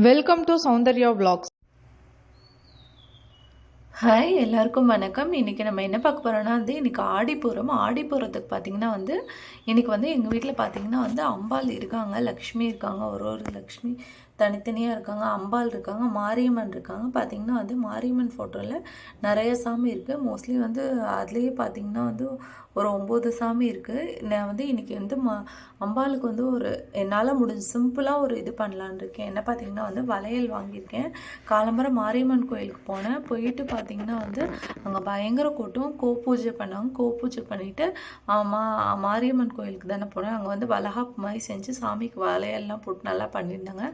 Welcome to Soundarya vlogs. Hi எல்லாருக்கும் வணக்கம். இன்றைக்கி நம்ம என்ன பார்க்க போகிறோம்னா வந்து இன்றைக்கி ஆடிப்பூரம் ஆடிப்பூரத்துக்கு பார்த்திங்கன்னா வந்து இன்றைக்கி வந்து எங்கள் வீட்டில் பார்த்திங்கன்னா வந்து அம்பாள் இருக்காங்க லக்ஷ்மி இருக்காங்க ஒரு ஒரு லக்ஷ்மி தனித்தனியாக இருக்காங்க. அம்பாள் இருக்காங்க மாரியம்மன் இருக்காங்க. பார்த்திங்கன்னா வந்து மாரியம்மன் ஃபோட்டோவில் நிறைய சாமி இருக்குது மோஸ்ட்லி வந்து அதுலேயே பார்த்திங்கன்னா வந்து ஒரு ஒம்பது சாமி இருக்குது நான் வந்து இன்றைக்கி வந்து மா அம்பாளுக்கு வந்து ஒரு என்னால் முடிஞ்ச சிம்பிளாக ஒரு இது பண்ணலான்னு இருக்கேன். என்ன பார்த்திங்கன்னா வந்து வளையல் வாங்கியிருக்கேன். காலம்பர மாரியம்மன் கோயிலுக்கு போனேன். போயிட்டு பார்த்திங்கன்னா வந்து அங்கே பயங்கர கூட்டம். கோ பூஜை பண்ணாங்க. கோ பூஜை பண்ணிவிட்டு மா மாரியம்மன் கோயிலுக்கு தானே போனேன். அங்கே வந்து வலகாப்பு மாதிரி செஞ்சு சாமிக்கு வளையல்லாம் போட்டு நல்லா பண்ணியிருந்தாங்க.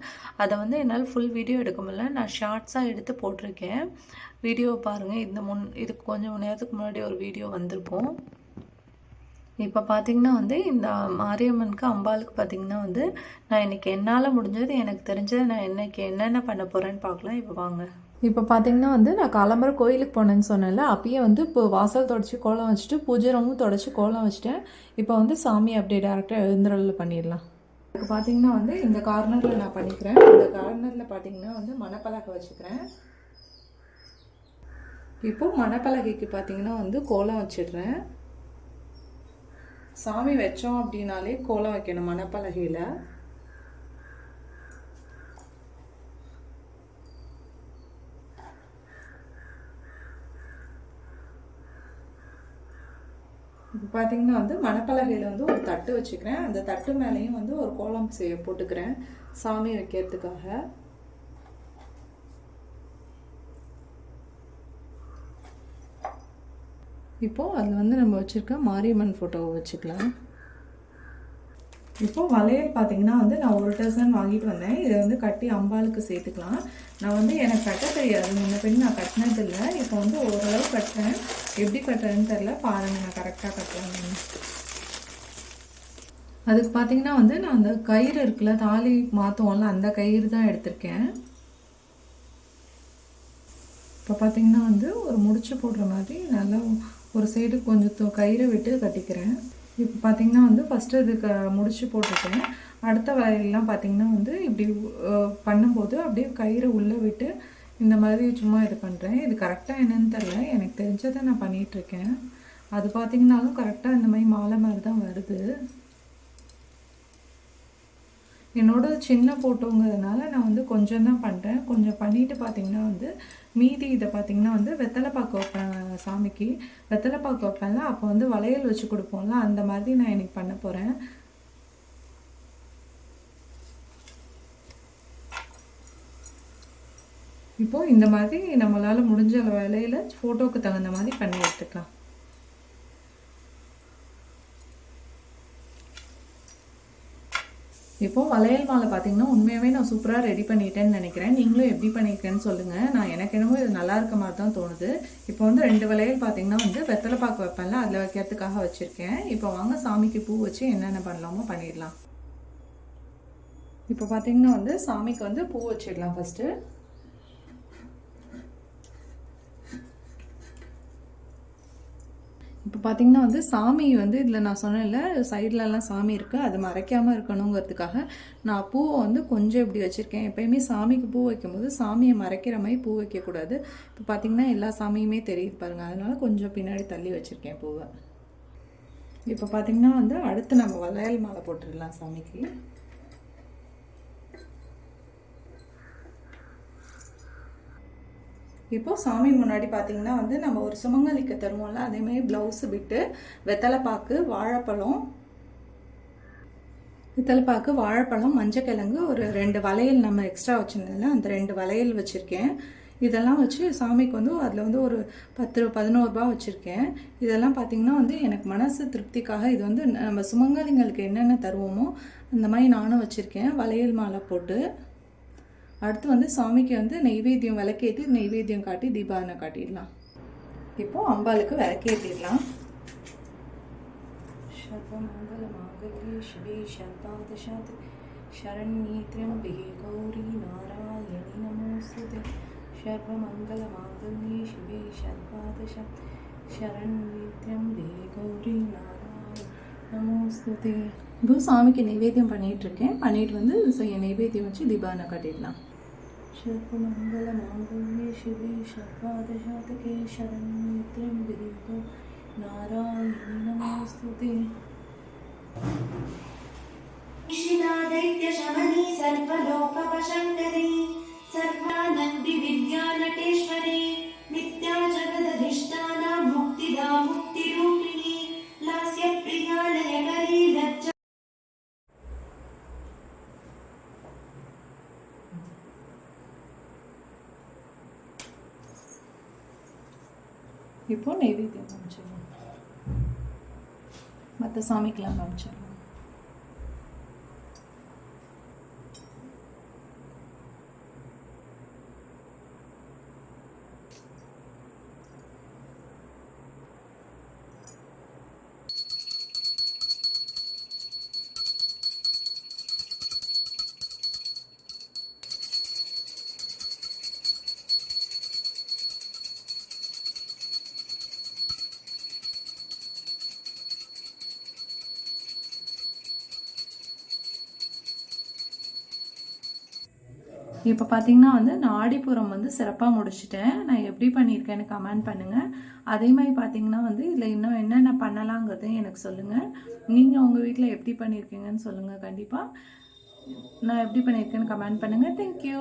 அதை வந்து என்னால் ஃபுல் வீடியோ எடுக்க முடியல. நான் ஷார்ட்ஸாக எடுத்து போட்டிருக்கேன். வீடியோ பாருங்கள் இந்த முன் இதுக்கு கொஞ்சம் நேரத்துக்கு முன்னாடி ஒரு வீடியோ வந்திருக்கும். இப்போ பார்த்திங்கன்னா வந்து இந்த மாரியம்மனுக்கு அம்பாளுக்கு பார்த்தீங்கன்னா வந்து நான் இன்னைக்கு என்னால் முடிஞ்சது எனக்கு தெரிஞ்சது நான் இன்றைக்கி என்னென்ன பண்ண போகிறேன்னு பார்க்கலாம் இப்போ வாங்க. இப்போ பார்த்தீங்கன்னா வந்து நான் காலம்பர கோயிலுக்கு போனேன்னு சொன்னேன்ல அப்பயே வந்து இப்போ வாசல் தொடச்சி கோலம் வச்சுட்டு பூஜை ரூமும் தொடச்சி கோலம் வச்சுட்டேன். இப்போ வந்து சாமி அப்படியே டேரெக்டாக எழுந்திரல பண்ணிடலாம். இதுக்கு பார்த்தீங்கன்னா வந்து இந்த கார்னரில் நான் பண்ணிக்கிறேன். இந்த கார்னரில் பார்த்தீங்கன்னா வந்து மணப்பலகை வச்சுக்கிறேன். இப்போ மணப்பலகைக்கு பார்த்தீங்கன்னா வந்து கோலம் வச்சிடுறேன். சாமி வச்சோம் அப்படின்னாலே கோலம் வைக்கணும் மணப்பலகையில். இப்போ பார்த்தீங்கன்னா வந்து மணப்பலகையில் வந்து ஒரு தட்டு வச்சுக்கிறேன். அந்த தட்டு மேலேயும் வந்து ஒரு கோலம் செய்ய போட்டுக்கிறேன். சாமி வைக்கிறதுக்காக. இப்போது அதில் வந்து நம்ம வச்சுருக்க மாரியம்மன் ஃபோட்டோவை வச்சுக்கலாம். இப்போ வளையல் பார்த்தீங்கன்னா வந்து நான் ஒரு டசன் வாங்கிட்டு வந்தேன். இதை வந்து கட்டி அம்பாளுக்கு சேர்த்துக்கலாம். நான் வந்து எனக்கு கட்ட தெரியாது. முன்ன பின் நான் கட்டினதில்லை. இப்போ வந்து ஓரளவு கட்டுறேன். எப்படி கட்டுறதுன்னு தெரில பாருங்கள் நான் கரெக்டாக கட்டுறேன் அதுக்கு பார்த்தீங்கன்னா வந்து நான் அந்த கயிறு இருக்குல்ல தாலி மாற்றுவோம்ல அந்த கயிறு தான் எடுத்திருக்கேன். இப்போ பார்த்தீங்கன்னா வந்து ஒரு முடிச்சு போடுற மாதிரி நல்லா ஒரு சைடு கொஞ்சம் கயிறை விட்டு கட்டிக்கிறேன். இப்போ பார்த்தீங்கன்னா வந்து ஃபஸ்ட்டு இது க முடிச்சு போட்டிருக்கேன். அடுத்த வளையல்லாம் பார்த்தீங்கன்னா வந்து இப்படி பண்ணும்போது அப்படியே கயிறை உள்ளே விட்டு இந்த மாதிரி சும்மா இது பண்ணுறேன் இது கரெக்டாக என்னன்னு தெரில எனக்கு தெரிஞ்சதை நான் பண்ணிகிட்ருக்கேன் அது பார்த்திங்கனாலும் கரெக்டாக இந்த மாதிரி மாலை மாதிரி தான் வருது. என்னோட சின்ன ஃபோட்டோங்கிறதுனால நான் வந்து கொஞ்சம் தான் பண்ணுறேன் கொஞ்சம் பண்ணிட்டு பார்த்திங்கன்னா வந்து மீதி இதை பார்த்தீங்கன்னா வந்து வெத்தலை பாக்கு வைப்பேன் சாமிக்கு. வெத்தலை பாக்கு வைப்பேன்ல அப்போ வந்து வளையல் வச்சு கொடுப்போம்ல அந்த மாதிரி நான் எனக்கு பண்ண போகிறேன் இப்போ இந்த மாதிரி நம்மளால் முடிஞ்ச வேலையில் ஃபோட்டோவுக்கு தகுந்த மாதிரி பண்ணி எடுத்துக்கலாம். இப்போ வளையல் மாலை பார்த்தீங்கன்னா உண்மையாகவே நான் சூப்பராக ரெடி பண்ணிட்டேன்னு நினைக்கிறேன். நீங்களும் எப்படி பண்ணியிருக்கேன்னு சொல்லுங்கள் நான் எனக்கு என்னமோ இது நல்லா இருக்க மாதிரி தான் தோணுது. இப்போ வந்து ரெண்டு வளையல் பார்த்தீங்கன்னா வந்து வெத்தலை பாக்கு வைப்பேன்ல அதில் வைக்கிறதுக்காக வச்சுருக்கேன். இப்போ வாங்க சாமிக்கு பூ வச்சு என்னென்ன பண்ணலாமோ பண்ணிடலாம். இப்போ பார்த்தீங்கன்னா வந்து சாமிக்கு வந்து பூ வச்சிடலாம் ஃபஸ்ட்டு இப்போ பார்த்திங்கன்னா வந்து சாமி வந்து இதில் நான் சொன்னேன்ல சைட்லலாம் சாமி இருக்குது அது மறைக்காமல் இருக்கணுங்கிறதுக்காக நான் பூவை வந்து கொஞ்சம் இப்படி வச்சுருக்கேன். எப்பயுமே சாமிக்கு பூ வைக்கும்போது சாமியை மறைக்கிற மாதிரி பூ வைக்கக்கூடாது இப்போ பார்த்தீங்கன்னா எல்லா சாமியுமே தெரியுது பாருங்கள் அதனால கொஞ்சம் பின்னாடி தள்ளி வச்சுருக்கேன் பூவை. இப்போ பார்த்தீங்கன்னா வந்து அடுத்து நம்ம வளையல் மாலை போட்டுடலாம் சாமிக்கு. இப்போ சாமி முன்னாடி பார்த்தீங்கன்னா வந்து நம்ம ஒரு சுமங்கலிக்க தருவோம்ல அதேமாதிரி ப்ளவுஸு விட்டு வெத்தலைப்பாக்கு வாழைப்பழம் வெத்தலைப்பாக்கு வாழைப்பழம் மஞ்சக்கிழங்கு ஒரு ரெண்டு வளையல் நம்ம எக்ஸ்ட்ரா வச்சுருந்ததில்ல அந்த ரெண்டு வளையல் வச்சுருக்கேன். இதெல்லாம் வச்சு சாமிக்கு வந்து அதில் வந்து ஒரு பத்து ரூபா பதினோரு வச்சுருக்கேன். இதெல்லாம் பார்த்தீங்கன்னா வந்து எனக்கு மனசு திருப்திக்காக இது வந்து நம்ம சுமங்கலிங்களுக்கு என்னென்ன தருவோமோ அந்த மாதிரி நானும் வச்சுருக்கேன். வளையல் மாலை போட்டு. அடுத்து வந்து சாமிக்கு வந்து நெய்வேத்தியம் விளக்கேற்றி நெய்வேத்தியம் காட்டி தீபாவனை காட்டிடலாம். இப்போ அம்பாளுக்கு விளக்கேற்றிடலாம் சர்வமங்கல மாங்கல்யே சிவே சர்வாதசாத் நாராயணி நமோஸ்துதே. சர்வமங்கல மாங்கல்யே சிவே சர்வாதசாத் சரண்யே திரியம்பிகே கௌரி நாராயணி நமோஸ்துதே. இப்போ சாமிக்கு நைவேத்தியம் பண்ணிட்டு இருக்கேன் பண்ணிட்டு வந்து நைவேத்தியம் வச்சு தீபாவனை கட்டிடலாம். सर्वमङ्गलमाङ्गल्ये शिवे सर्वादशातके शरण्ये त्र्यम्बिके नारायणी नमोऽस्तु ते शिला दैत्यशमनी இப்போ நெய்வேத்தியம் காமிச்சிடலாம் மற்ற சாமிக்கெல்லாம் காமிச்சிடலாம் இப்போ பார்த்தீங்கன்னா வந்து நான் ஆடிப்புறம் வந்து சிறப்பாக முடிச்சிட்டேன். நான் எப்படி பண்ணியிருக்கேன்னு கமெண்ட் பண்ணுங்கள் அதே மாதிரி பார்த்தீங்கன்னா வந்து இதில் இன்னும் என்னென்ன பண்ணலாங்கிறதையும் எனக்கு சொல்லுங்கள் நீங்கள் உங்கள் வீட்டில் எப்படி பண்ணியிருக்கீங்கன்னு சொல்லுங்கள் கண்டிப்பாக நான் எப்படி பண்ணியிருக்கேன்னு கமெண்ட் பண்ணுங்கள் தேங்க்யூ